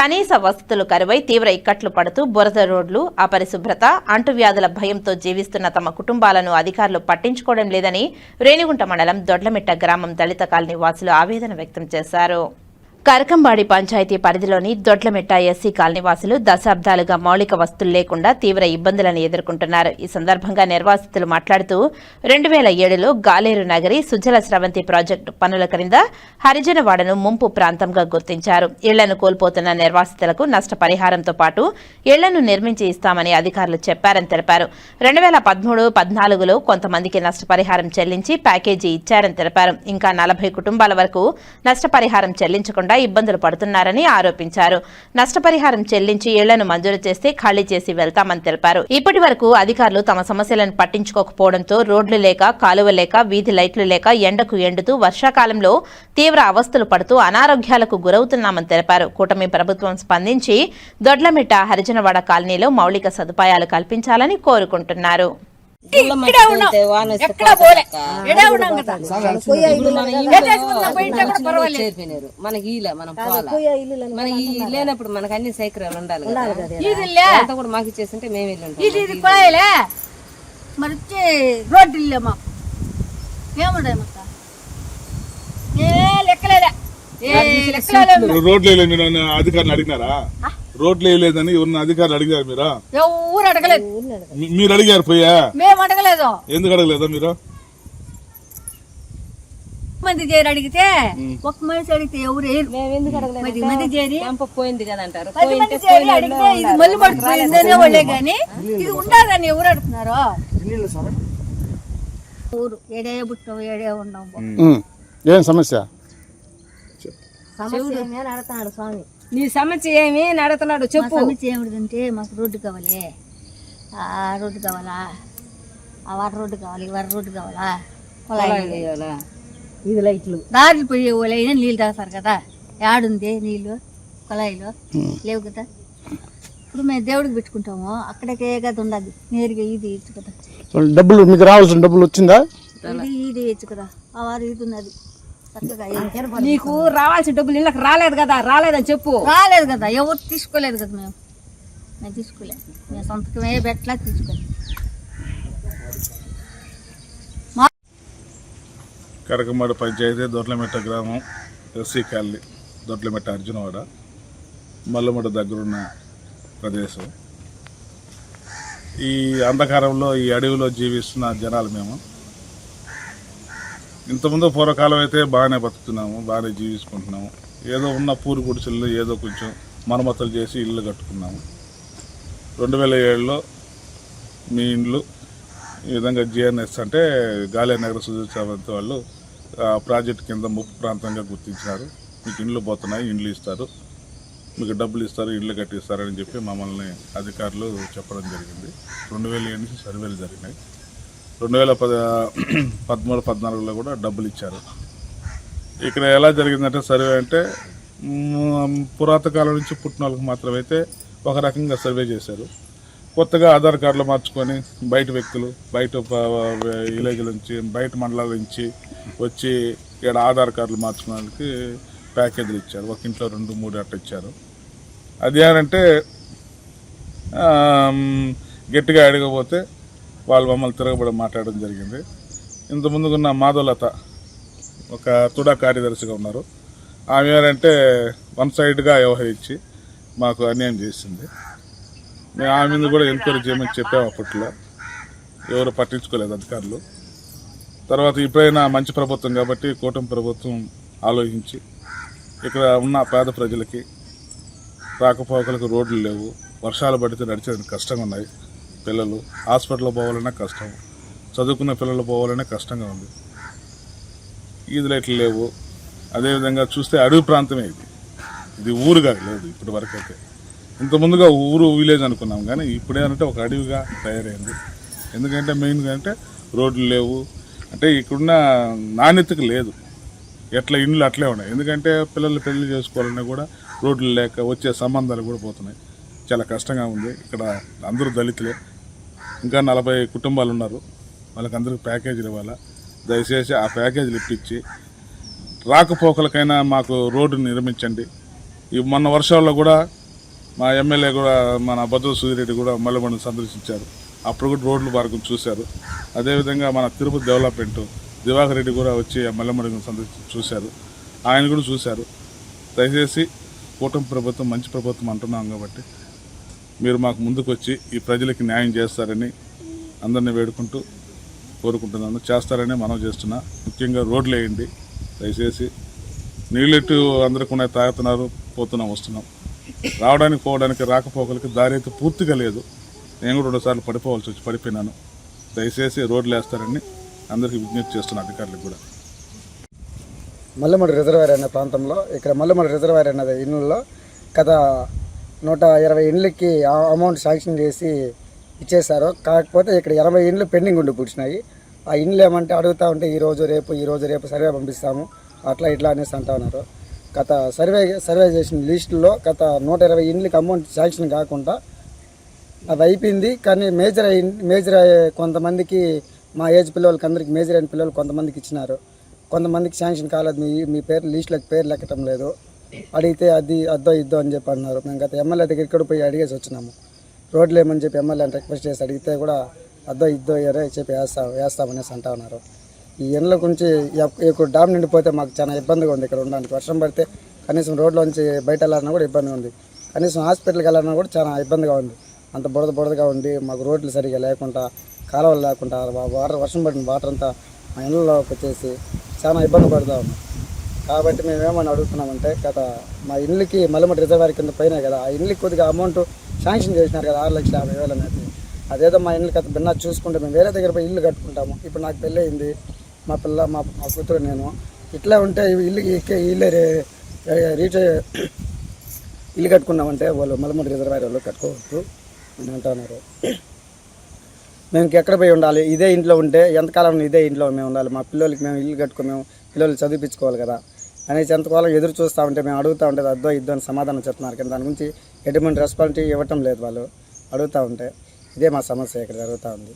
కనీస వసతులు కరువై తీవ్ర ఇక్కట్లు పడుతూ బురద రోడ్లు అపరిశుభ్రత అంటువ్యాధుల భయంతో జీవిస్తున్న తమ కుటుంబాలను అధికారులు పట్టించుకోవడం లేదని రేణిగుంట మండలం దొడ్లమిట్ట గ్రామం దళిత కాలనీ వాసులు ఆవేదన వ్యక్తం చేశారు. కరకంబాడి పంచాయతీ పరిధిలోని దొడ్లమెట్ట ఎస్సీ కాలనీవాసులు దశాబ్దాలుగా మౌలిక వస్తువులు లేకుండా తీవ్ర ఇబ్బందులను ఎదుర్కొంటున్నారు. ఈ సందర్భంగా నిర్వాసితులు మాట్లాడుతూ రెండు వేల ఏడులో గాలేరు నగరి సుజల స్రవంతి ప్రాజెక్టు పనుల క్రింద హరిజనవాడను ముంపు ప్రాంతంగా గుర్తించారు. ఇళ్ళను కోల్పోతున్న నిర్వాసితులకు నష్టపరిహారంతో పాటు ఇళ్ళను నిర్మించి ఇస్తామని అధికారులు చెప్పారని తెలిపారు. రెండు వేల పదమూడు పద్నాలుగులో కొంతమందికి నష్టపరిహారం చెల్లించి ప్యాకేజీ ఇచ్చారని తెలిపారు. ఇంకా నలభై కుటుంబాల వరకు నష్టపరిహారం చెల్లించకుండా ఇబ్బందులు పడుతున్నారని ఆరోపించారు. నష్టపరిహారం చెల్లించి ఇళ్ళను మంజూరు చేస్తే ఖాళీ చేసి వెళ్తామని తెలిపారు. ఇప్పటి వరకు అధికారులు తమ సమస్యలను పట్టించుకోకపోవడంతో రోడ్లు లేక కాలువ లేక వీధి లైట్లు లేక ఎండకు ఎండుతూ వర్షాకాలంలో తీవ్ర అవస్థలు పడుతూ అనారోగ్యాలకు గురవుతున్నామని తెలిపారు. కూటమి ప్రభుత్వం స్పందించి దొడ్లమిట్ట హరిజనవాడ కాలనీలో మౌలిక సదుపాయాలు కల్పించాలని కోరుకుంటున్నారు. మనకి మనం ఈ లేనప్పుడు మనకి అన్ని సౌకర్యాలు ఉండాలి అంతా కూడా మాకు ఇచ్చేస్తుంటే మేము వెళ్ళి మరి వచ్చి రోడ్డు ఇల్లే మాకు. ఏ లెక్కలేదా. రోడ్లు అధికారులు అడిగినారా? రోడ్లు వేయలేదని ఎవరిని అధికారులు అడిగారు మీరా? ఎవరు అడగలేదు. మీరు అడిగారు పోయా? మేము అడగలేదు. ఎందుకు అడగలేదా మీరు? మంది చేరి అడిగితే ఒక మనిషి అడిగితే ఎవరు పది మంది చేరి క్యాంప్ పోయింది కదా అంటారు. పది మంది చేరి అడిగితే ఇది మళ్ళీ పడుతుందనే వాళ్ళే గాని. ఇది ఉండాలని ఎవరు అడుగుతున్నారు? ఊరు ఏడే పుట్టాం ఏడే ఉన్నాం. ఏం సమస్య? నీ సమస్య ఏమి మా చెప్పు. సమస్య ఏమిటంటే మాకు రోడ్డు కావాలి. ఆ రోడ్డు కావాలా? ఆ వాటర్ రోడ్డు కావాలి ఈ వాటర్ రోడ్డు కావాలా? కుళాయి ఇది లైట్లు. దారిలు పోయే వాళ్ళైనా నీళ్ళు తాగుతారు కదా. యాడుంది నీళ్ళు కుళాయిలో లేవు కదా. ఇప్పుడు మేము దేవుడికి పెట్టుకుంటాము. అక్కడికే కదా ఉండదు నేరుగా ఇది ఇచ్చు కదా డబ్బులు మీకు రావాల్సిన డబ్బులు వచ్చిందా? ఇది ఇది ఇచ్చు కదా ఆ వారు ఇది ఉన్నది. నీకు రావాల్సిన డబ్బులు ఇళ్ళకి రాలేదు కదా రాలేదని చెప్పు. రాలేదు కదా ఎవరు తీసుకోలేదు కదా మేము? మేము తీసుకోలేదు మేము సొంతకమే పెట్టలా తీసుకోలేదు కడకమాడ పంచాయతీ దొడ్లమెట్ట గ్రామం ఎస్సీ కాలనీ దొడ్లమెట్ట అర్జునవాడ మల్లమడ దగ్గరున్న ప్రదేశం. ఈ అంధకారంలో ఈ అడవిలో జీవిస్తున్న జనాలు మేము. ఇంతకుముందు పూర్వకాలం అయితే బాగానే బతుకుతున్నాము బాగానే జీవించుకుంటున్నాము. ఏదో ఉన్న పూరి గుడిసెల్లో ఏదో కొంచెం మరమ్మతులు చేసి ఇల్లు కట్టుకున్నాము. రెండు వేల ఏడులో మీ ఇండ్లు ఈ విధంగా జిఎన్ఎస్ అంటే గాలియా నగర సుజాత వాళ్ళు ప్రాజెక్ట్ కింద ముప్పు ప్రాంతంగా గుర్తించారు మీకు ఇండ్లు పోతున్నాయి ఇండ్లు ఇస్తారు. మీకు డబ్బులు ఇస్తారు ఇండ్లు కట్టిస్తారని చెప్పి మమ్మల్ని అధికారులు చెప్పడం జరిగింది. రెండు వేల ఏడు నుంచి సర్వేలు జరిగినాయి. రెండు వేల పద పదమూడు పద్నాలుగులో కూడా డబ్బులు ఇచ్చారు. ఇక్కడ ఎలా జరిగిందంటే సర్వే అంటే పురాతకాలం పురాతన కాలం నుంచి పుట్టిన వాళ్ళకి మాత్రమైతే ఒక రకంగా సర్వే చేశారు. కొత్తగా ఆధార్ కార్డులు మార్చుకొని బయట వ్యక్తులు బయట విలేజ్ల నుంచి బయట మండలాల నుంచి వచ్చి ఇక్కడ ఆధార్ కార్డులు మార్చుకోవడానికి ప్యాకేజీలు ఇచ్చారు. ఒక ఇంట్లో రెండు మూడు అట్ట ఇచ్చారు. అది ఏంటంటే గట్టిగా అడగపోతే వాళ్ళు మమ్మల్ని తిరగబడి మాట్లాడడం జరిగింది. ఇంత ముందుకున్న మాధవలత ఒక తుడా కార్యదర్శిగా ఉన్నారు. ఆమె ఏంటంటే వన్ సైడ్గా వ్యవహరించి మాకు అన్యాయం చేసింది. మేము ఆమె మీద కూడా ఎంక్వైరీ చేయమని చెప్పాము అప్పట్లో. ఎవరు పట్టించుకోలేదు అధికారులు. తర్వాత ఇప్పుడైనా మంచి ప్రభుత్వం కాబట్టి కూటమి ప్రభుత్వం ఆలోచించి ఇక్కడ ఉన్న పేద ప్రజలకి రాకపోకలకు రోడ్లు లేవు. వర్షాలు పడితే నడిచేది కష్టంగా ఉన్నాయి. పిల్లలు హాస్పిటల్లో పోవాలన్నా కష్టం చదువుకున్న పిల్లలు పోవాలనే కష్టంగా ఉంది. ఈదులు లైట్లు లేవు. అదేవిధంగా చూస్తే అడవి ప్రాంతమే ఇది. ఇది ఊరుగా లేదు ఇప్పటి వరకు అయితే. ఇంత ముందుగా ఊరు విలేజ్ అనుకున్నాం కానీ ఇప్పుడేదంటే ఒక అడవిగా తయారైంది. ఎందుకంటే మెయిన్గా అంటే రోడ్లు లేవు. అంటే ఇక్కడున్న నాణ్యతకు లేదు. ఎట్లా ఇండ్లు అట్లే ఉన్నాయి. ఎందుకంటే పిల్లలు పెళ్ళి చేసుకోవాలన్నా కూడా రోడ్లు లేక వచ్చే సంబంధాలు కూడా పోతున్నాయి. చాలా కష్టంగా ఉంది. ఇక్కడ అందరూ దళితులే. ఇంకా నలభై కుటుంబాలు ఉన్నారు వాళ్ళకి ప్యాకేజీలు ఇవ్వాలా? దయచేసి ఆ ప్యాకేజీలు ఇప్పించి రాకపోకలకైనా మాకు రోడ్డు నిర్మించండి. ఈ మొన్న వర్షాల్లో కూడా మా ఎమ్మెల్యే కూడా మన భద్ర సుధిరెడ్డి కూడా మల్లెబండిని సందర్శించారు. అప్పుడు కూడా రోడ్లు మార్గం చూశారు. అదేవిధంగా మన తిరుపతి డెవలప్మెంట్ దివాకర్ రెడ్డి కూడా వచ్చి ఆ సందర్శించి చూశారు. ఆయన కూడా చూశారు. దయచేసి కూటమి ప్రభుత్వం మంచి ప్రభుత్వం అంటున్నాం కాబట్టి మీరు మాకు ముందుకొచ్చి ఈ ప్రజలకి న్యాయం చేస్తారని అందరినీ వేడుకుంటూ కోరుకుంటున్నాను. చేస్తారని మనం చేస్తున్నా. ముఖ్యంగా రోడ్లు వేయండి. దయచేసి నీళ్ళెట్టు అందరికీ ఉన్నాయి తాగుతున్నారు పోతున్నాం వస్తున్నాం. రావడానికి పోవడానికి రాకపోకలకి దారి అయితే పూర్తిగా లేదు. నేను కూడా రెండుసార్లు పడిపోవాల్సి వచ్చి పడిపోయినాను. దయచేసి రోడ్లు వేస్తారని అందరికీ విజ్ఞప్తి చేస్తున్నా అధికారులకు కూడా. మల్లెమూడి రిజర్వాయర్ అనే ప్రాంతంలో ఇక్కడ మల్లెమడి రిజర్వాయర్ అనే ఇళ్ళలో గత నూట ఇరవై ఇండ్లకి ఆ- అమౌంట్ శాంక్షన్ చేసి ఇచ్చేశారు. కాకపోతే ఇక్కడ ఎనభై ఇండ్లు పెండింగ్ ఉండి పుడిచినాయి. ఆ ఇండ్లు ఏమంటే అడుగుతా ఉంటే ఈ రోజు రేపు ఈరోజు రేపు సర్వే పంపిస్తాము. అట్లా ఇట్లా అనేసి అంటా ఉన్నారు. గత సర్వే సర్వే చేసిన లిస్టులో గత నూట ఇరవై ఇండ్లకి అమౌంట్ శాంక్షన్ కాకుండా అది అయిపోయింది. కానీ మేజర్ అయి మేజర్ అయ్యే కొంతమందికి మా ఏజ్ పిల్లలకి అందరికి మేజర్ అయిన పిల్లలు కొంతమందికి ఇచ్చినారు. కొంతమందికి శాంక్షన్ కాలేదు. మీ మీ పేరు లిస్టులకు పేరు లెక్కటం లేదు. అడిగితే అది అద్దో ఇద్దో అని చెప్పి అన్నారు. మేము గత ఎమ్మెల్యే దగ్గరికి కూడా పోయి అడిగేసి వచ్చినాము. రోడ్లు ఏమని చెప్పి ఎమ్మెల్యేని రిక్వెస్ట్ చేసి అడిగితే కూడా అద్దో ఇద్దో ఎరే చెప్పి వేస్తాం వేస్తామనేసి అంటా ఉన్నారు. ఈ ఎండ్ల గురించి ఇప్పుడు ఇక్కడ డామ్ నిండిపోతే మాకు చాలా ఇబ్బందిగా ఉంది ఇక్కడ ఉండడానికి. వర్షం పడితే కనీసం రోడ్లోంచి బయట వెళ్ళాలన్నా కూడా ఇబ్బందిగా ఉంది. కనీసం హాస్పిటల్కి వెళ్ళాలన్నా కూడా చాలా ఇబ్బందిగా ఉంది. అంత బురద బురదగా ఉంది. మాకు రోడ్లు సరిగా లేకుండా కాలువలు లేకుండా వాటర్ వర్షం పడిన వాటర్ అంతా మా ఇళ్ళలోకి వచ్చేసి చాలా ఇబ్బంది పడుతూ ఉన్నాం కాబట్టి మేము ఏమని అడుగుతున్నామంటే గత మా ఇళ్ళకి మల్లమటి రిజర్వాయర్ కింద పైన కదా ఆ ఇళ్ళకి కొద్దిగా అమౌంట్ శాంక్షన్ చేసినారు కదా ఆరు లక్షల యాభై వేలు అనేది. అదేదో మా ఇళ్ళకి అది భిన్నా చూసుకుంటే మేము వేరే దగ్గర పోయి ఇల్లు కట్టుకుంటాము. ఇప్పుడు నాకు పెళ్ళి అయింది మా పిల్ల మా మా కూతురు నేను. ఇట్లా ఉంటే ఇల్లుకి ఎక్కే ఇల్లు రీచ్ ఇల్లు కట్టుకున్నామంటే వాళ్ళు మల్లమూడి రిజర్వాయర్ వాళ్ళు కట్టుకోవద్దు అని అంటున్నారు. మేము ఎక్కడ పోయి ఉండాలి? ఇదే ఇంట్లో ఉంటే ఎంతకాలం ఇదే ఇంట్లో మేము ఉండాలి? మా పిల్లలకి మేము ఇల్లు కట్టుకో మేము పిల్లలు చదివించుకోవాలి కదా. అనేసి ఎంతకాలం ఎదురు చూస్తూ ఉంటే మేము అడుగుతూ ఉంటే అద్దో ఇద్దో అని సమాధానం చెప్తున్నారు. కానీ దాని గురించి ఎటువంటి రెస్పాన్సిటీ ఇవ్వటం లేదు వాళ్ళు. అడుగుతూ ఉంటే ఇదే మా సమస్య ఇక్కడ జరుగుతూ ఉంది.